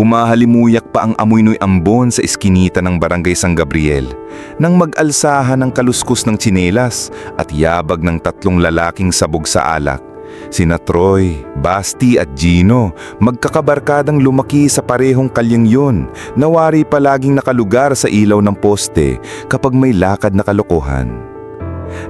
Humahalimuyak pa ang amoy noy ambon sa eskinita ng barangay San Gabriel nang mag-alsahan ng kaluskos ng tsinelas at yabag ng tatlong lalaking sabog sa alak. Sina Troy, Basti at Gino, magkakabarkadang lumaki sa parehong kalyang yun, nawari palaging nakalugar sa ilaw ng poste kapag may lakad na kalokohan.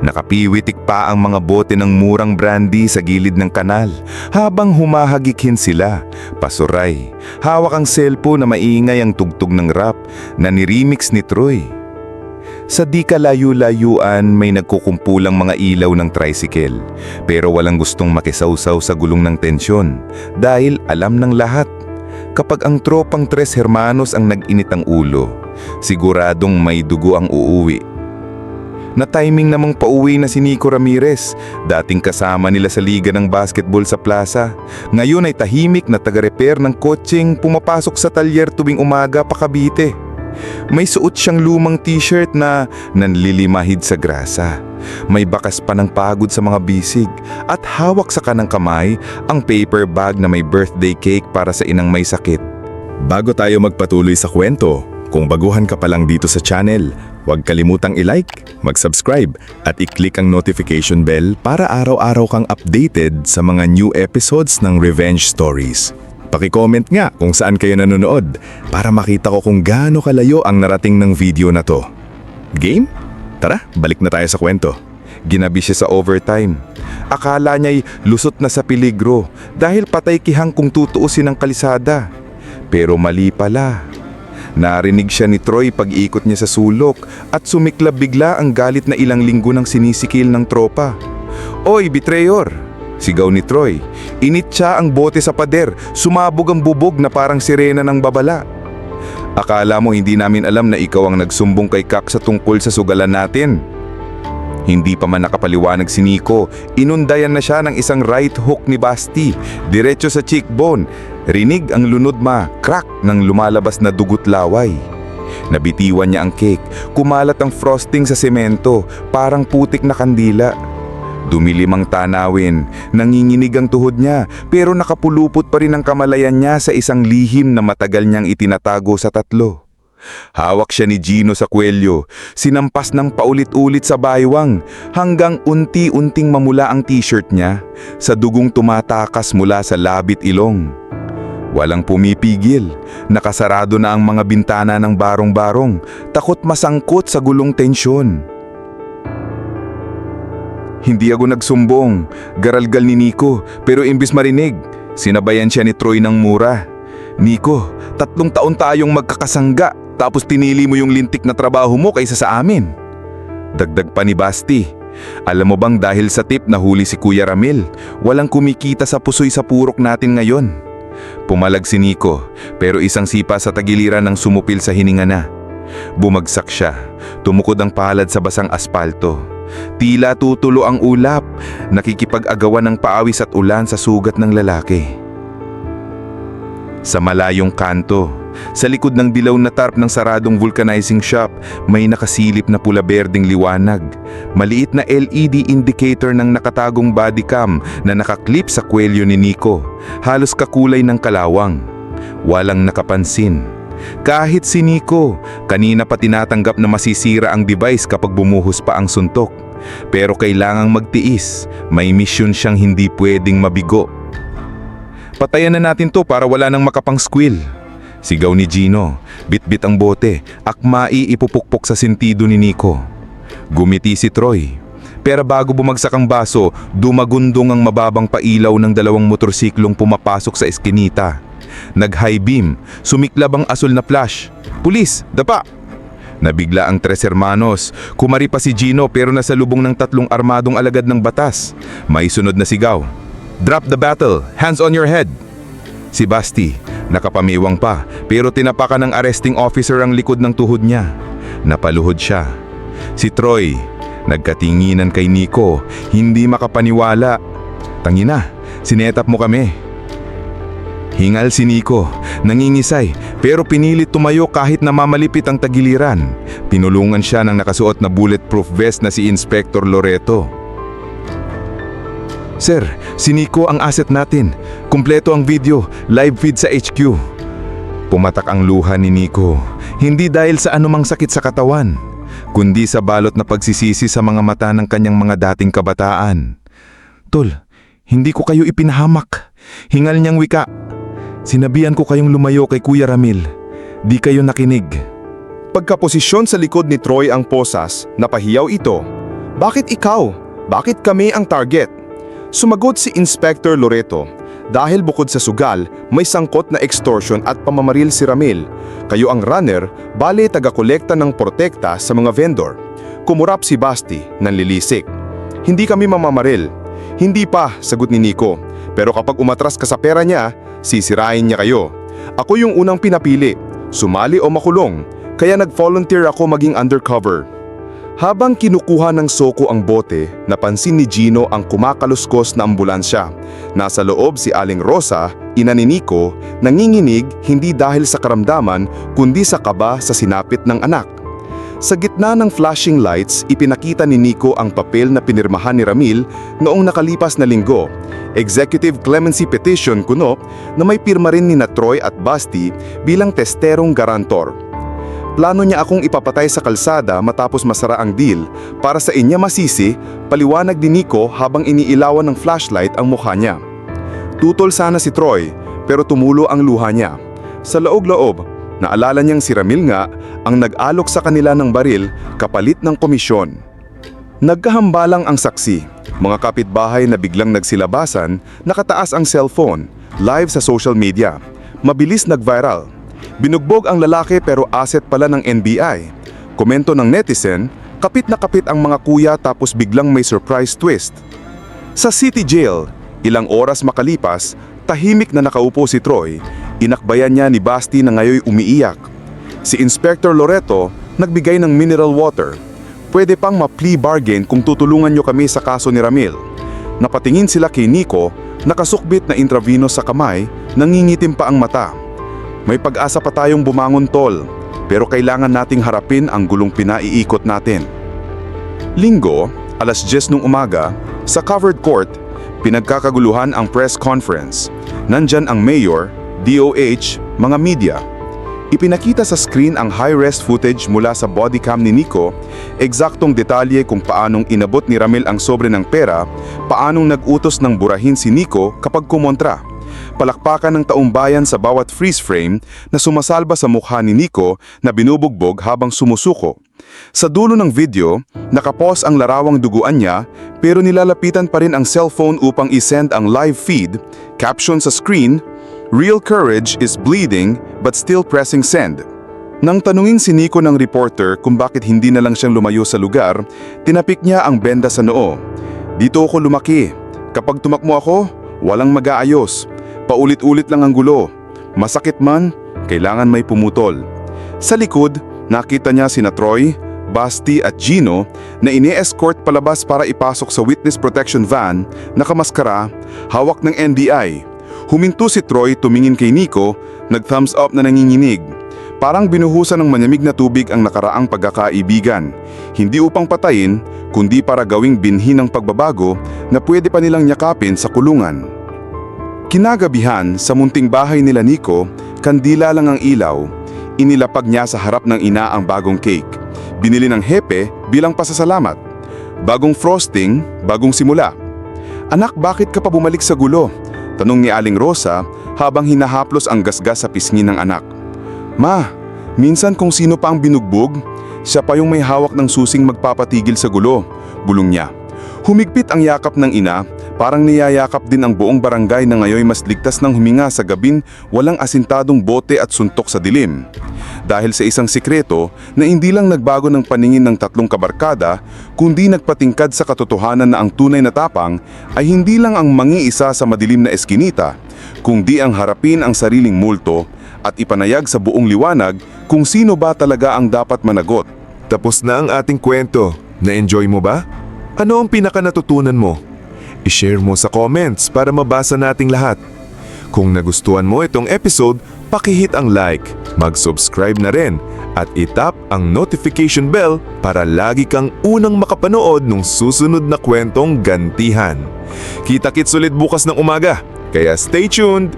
Nakapiwitik pa ang mga bote ng murang brandy sa gilid ng kanal habang humahagikhin sila. Pasuray, hawak ang cellphone na maingay ang tugtog ng rap na niremix ni Troy. Sa di kalayo-layuan may nagkukumpulang mga ilaw ng tricycle pero walang gustong makisawsaw sa gulong ng tensyon dahil alam ng lahat kapag ang tropang tres hermanos ang nag-init ang ulo, siguradong may dugo ang uuwi. Na timing namang pauwi na si Nico Ramirez, dating kasama nila sa liga ng basketball sa plaza. Ngayon ay tahimik na taga-repair ng kotseng pumapasok sa talyer tuwing umaga pa Cavite. May suot siyang lumang t-shirt na nanlilimahid sa grasa. May bakas pa ng pagod sa mga bisig at hawak sa kanang kamay ang paper bag na may birthday cake para sa inang may sakit. Bago tayo magpatuloy sa kwento, kung baguhan ka pa lang dito sa channel, huwag kalimutang i-like, mag-subscribe at i-click ang notification bell para araw-araw kang updated sa mga new episodes ng Revenge Stories. Paki-comment nga kung saan kayo nanonood para makita ko kung gaano kalayo ang narating ng video na to. Game? Tara, balik na tayo sa kwento. Ginabi siya sa overtime. Akala niya'y lusot na sa peligro dahil patay kihang kung tutuusin ang kalisada. Pero mali pala. Narinig siya ni Troy pag-ikot niya sa sulok at sumiklab bigla ang galit na ilang linggo ng sinisikil ng tropa. Oy, betrayer! Sigaw ni Troy. Init siya ang bote sa pader, sumabog ang bubog na parang sirena ng babala. Akala mo hindi namin alam na ikaw ang nagsumbong kay Kak sa tungkol sa sugalan natin. Hindi pa man nakapaliwanag si Nico, inundayan na siya ng isang right hook ni Basti, diretso sa cheekbone. Rinig ang lunod ma, crack ng lumalabas na dugut laway. Nabitiwan niya ang cake, kumalat ang frosting sa semento, parang putik na kandila. Dumilim ang tanawin, nanginginig ang tuhod niya, pero nakapulupot pa rin ang kamalayan niya sa isang lihim na matagal niyang itinatago sa tatlo. Hawak siya ni Gino sa kwelyo, sinampas ng paulit-ulit sa baywang hanggang unti-unting mamula ang t-shirt niya sa dugong tumatakas mula sa labit ilong. Walang pumipigil, nakasarado na ang mga bintana ng barong-barong, takot masangkot sa gulong tensyon. Hindi ako nagsumbong, garalgal ni Nico, pero imbis marinig, sinabayan siya ni Troy ng mura. Nico, tatlong taon tayong magkakasangga, tapos tinili mo yung lintik na trabaho mo kaysa sa amin. Dagdag pa ni Basti. Alam mo bang dahil sa tip na huli si Kuya Ramil, walang kumikita sa pusoy sa purok natin ngayon. Pumalag si Nico, pero isang sipa sa tagiliran ng sumupil sa hininga na. Bumagsak siya, tumukod ang palad sa basang aspalto. Tila tutulo ang ulap, nakikipag-agawan ng paawis at ulan sa sugat ng lalaki. Sa malayong kanto, sa likod ng dilaw na tarp ng saradong vulcanizing shop, may nakasilip na pula-berding liwanag. Maliit na LED indicator ng nakatagong body cam na nakaklip sa kwelyo ni Nico, halos kakulay ng kalawang. Walang nakapansin. Kahit si Nico, kanina pa tinatanggap na masisira ang device kapag bumuhos pa ang suntok. Pero kailangang magtiis, may misyon siyang hindi pwedeng mabigo. Patayan na natin to para wala nang makapang squill. Sigaw ni Gino, bitbit ang bote, akmai ipupukpok sa sentido ni Nico. Gumiti si Troy. Pero bago bumagsak ang baso, dumagundong ang mababang pailaw ng dalawang motorsiklong pumapasok sa eskinita. Nag-high beam, sumiklab ang asul na flash. Pulis, dapa! Nabigla ang tres hermanos. Kumari pa si Gino pero nasa lubong ng tatlong armadong alagad ng batas. May sunod na sigaw. Drop the battle, hands on your head. Si Basti, nakapamiwang pa pero tinapakan ng arresting officer ang likod ng tuhod niya. Napaluhod siya. Si Troy, nagkatinginan kay Nico, hindi makapaniwala. Tangina, sinetap mo kami. Hingal si Nico, nangingisay pero pinilit tumayo kahit namamalipit ang tagiliran. Pinulungan siya ng nakasuot na bulletproof vest na si Inspector Loreto. Sir, si Nico ang asset natin. Kumpleto ang video, live feed sa HQ. Pumatak ang luha ni Nico, hindi dahil sa anumang sakit sa katawan, kundi sa balot na pagsisisi sa mga mata ng kanyang mga dating kabataan. Tol, hindi ko kayo ipinahamak. Hingal niyang wika. Sinabihan ko kayong lumayo kay Kuya Ramil. Di kayo nakinig. Pagkaposisyon sa likod ni Troy ang posas, napahiyaw ito. Bakit ikaw? Bakit kami ang target? Sumagot si Inspector Loreto. Dahil bukod sa sugal, may sangkot na extortion at pamamaril si Ramil. Kayo ang runner, bale taga-kolekta ng protekta sa mga vendor. Kumurap si Basti, nanlilisik. Hindi kami mamamaril. Hindi pa, sagot ni Nico. Pero kapag umatras ka sa pera niya, sisirain niya kayo. Ako yung unang pinapili, sumali o makulong, kaya nag-volunteer ako maging undercover. Habang kinukuha ng Soko ang bote, napansin ni Gino ang kumakaluskos na ambulansya. Nasa loob si Aling Rosa, ina ni Nico, nanginginig hindi dahil sa karamdaman kundi sa kaba sa sinapit ng anak. Sa gitna ng flashing lights, ipinakita ni Nico ang papel na pinirmahan ni Ramil noong nakalipas na linggo. Executive Clemency Petition kuno na may pirma rin ni na Troy at Basti bilang testerong garantor. Plano niya akong ipapatay sa kalsada matapos masara ang deal para sa inya masisi, paliwanag ni Nico habang iniilawan ng flashlight ang mukha niya. Tutol sana si Troy pero tumulo ang luha niya. Sa loob-loob, naalala niyang si Ramil nga ang nag-alok sa kanila ng baril kapalit ng komisyon. Nagkahambalang ang saksi, mga kapitbahay na biglang nagsilabasan, nakataas ang cellphone, live sa social media. Mabilis nag-viral. Binugbog ang lalaki pero asset pala ng NBI. Komento ng netizen, kapit na kapit ang mga kuya tapos biglang may surprise twist. Sa city jail, ilang oras makalipas, tahimik na nakaupo si Troy, inakbayan niya ni Basti na ngayoy umiiyak. Si Inspector Loreto nagbigay ng mineral water. Pwede pang ma-plea bargain kung tutulungan niyo kami sa kaso ni Ramil. Napatingin sila kay Nico, nakasukbit na intravenous sa kamay, nangingitim pa ang mata. May pag-asa pa tayong bumangon tol, pero kailangan nating harapin ang gulong pinaiikot natin. Linggo, alas 10 ng umaga, sa covered court, pinagkakaguluhan ang press conference. Nandyan ang mayor, DOH, mga media. Ipinakita sa screen ang high-res footage mula sa bodycam ni Nico, eksaktong detalye kung paanong inabot ni Ramil ang sobre ng pera, paanong nag-utos ng burahin si Nico kapag kumontra. Palakpakan ng taumbayan sa bawat freeze frame na sumasalba sa mukha ni Nico na binubugbog habang sumusuko. Sa dulo ng video, nakapos ang larawang duguan niya pero nilalapitan pa rin ang cellphone upang isend ang live feed, caption sa screen, Real courage is bleeding but still pressing send. Nang tanungin si Nico ng reporter kung bakit hindi na lang siyang lumayo sa lugar, tinapik niya ang benda sa noo. Dito ako lumaki. Kapag tumakmo ako, walang mag-aayos. Paulit-ulit lang ang gulo. Masakit man, kailangan may pumutol. Sa likod, nakita niya sina Troy, Basti at Gino na ini-escort palabas para ipasok sa witness protection van, nakamaskara, hawak ng NBI. Huminto si Troy tumingin kay Nico, nag-thumbs up na nanginginig. Parang binuhusan ng manyamig na tubig ang nakaraang pagkakaibigan. Hindi upang patayin, kundi para gawing binhi ng pagbabago na pwede pa nilang yakapin sa kulungan. Kinagabihan sa munting bahay nila Nico, kandila lang ang ilaw. Inilapag niya sa harap ng ina ang bagong cake. Binili ng hepe bilang pasasalamat. Bagong frosting, bagong simula. Anak, bakit ka pa bumalik sa gulo? Tanong ni Aling Rosa habang hinahaplos ang gasgas sa pisngi ng anak. Ma, minsan kung sino pa ang binugbog, siya pa yung may hawak ng susing magpapatigil sa gulo, bulong niya. Humigpit ang yakap ng ina, parang niyayakap din ang buong barangay na ngayon mas ligtas ng huminga sa gabing walang asintadong bote at suntok sa dilim. Dahil sa isang sikreto na hindi lang nagbago ng paningin ng tatlong kabarkada, kundi nagpatingkad sa katotohanan na ang tunay na tapang ay hindi lang ang mangiisa sa madilim na eskinita, kundi ang harapin ang sariling multo at ipanayag sa buong liwanag kung sino ba talaga ang dapat managot. Tapos na ang ating kwento. Na-enjoy mo ba? Ano ang pinaka natutunan mo? I-share mo sa comments para mabasa nating lahat. Kung nagustuhan mo itong episode, pakihit ang like, mag-subscribe na rin, at itap ang notification bell para lagi kang unang makapanood ng susunod na kwentong gantihan. Kita-kits ulit bukas ng umaga, kaya stay tuned!